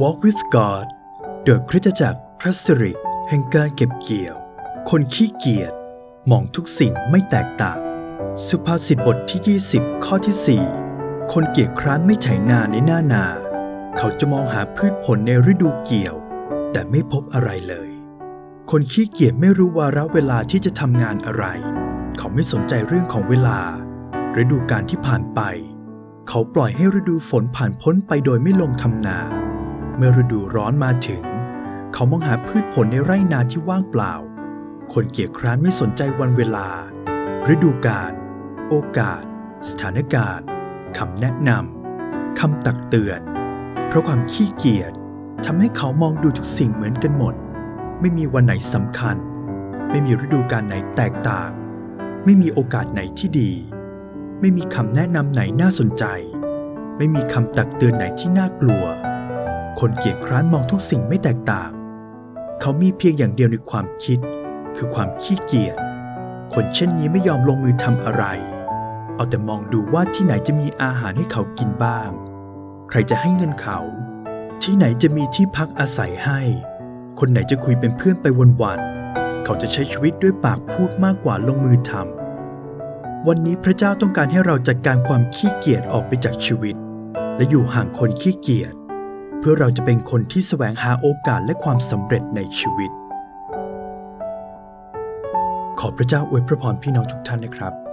Walk with God โดยคริสตจักรพระสิริแห่งการเก็บเกี่ยว คนขี้เกียจมองทุกสิ่งไม่แตกต่าง สุภาษิตบทที่ 20 ข้อที่ 4 คนเกียจคร้านไม่ไถนาในหน้านา เขาจะมองหาพืชผลในฤดูเกี่ยว แต่ไม่พบอะไรเลย คนขี้เกียจไม่รู้วาระเวลาที่จะทำงานอะไร เขาไม่สนใจเรื่องของเวลาฤดูการที่ผ่านไป เขาปล่อยให้ฤดูฝนผ่านพ้นไปโดยไม่ลงทำนา เมื่อฤดูร้อนมาถึง เขามองหาพืชผลในไร่นาที่ว่างเปล่า คนเกียจคร้านไม่สนใจวันเวลา ฤดูกาลโอกาส สถานการณ์คำแนะนำคำตักเตือน เพราะความขี้เกียจทำให้เขามองดูทุกสิ่งเหมือนกันหมด ไม่มีวันไหนสำคัญ ไม่มีฤดูกาลไหนแตกต่าง ไม่มีโอกาสไหนที่ดี ไม่มีคำแนะนำไหนน่าสนใจ ไม่มีคำตักเตือนไหนที่น่ากลัว คนเกียจคร้านมองทุกสิ่งไม่แตกต่าง เขามีเพียงอย่างเดียวในความคิด คือความขี้เกียจ คนเช่นนี้ไม่ยอมลงมือทำอะไร เอาแต่มองดูว่าที่ไหนจะมีอาหารให้เขากินบ้าง ใครจะให้เงินเขา ที่ไหนจะมีที่พักอาศัยให้ คนไหนจะคุยเป็นเพื่อนไปวันๆ เขาจะใช้ชีวิตด้วยปากพูดมากกว่าลงมือทำ วันนี้พระเจ้าต้องการให้เราจัดการความขี้เกียจออกไปจากชีวิต และอยู่ห่างคนขี้เกียจเพื่อเราจะเป็นคนที่แสวงหาโอกาสและความสำเร็จในชีวิต ขอพระเจ้าอวยพระพรพี่น้องทุกท่านนะครับ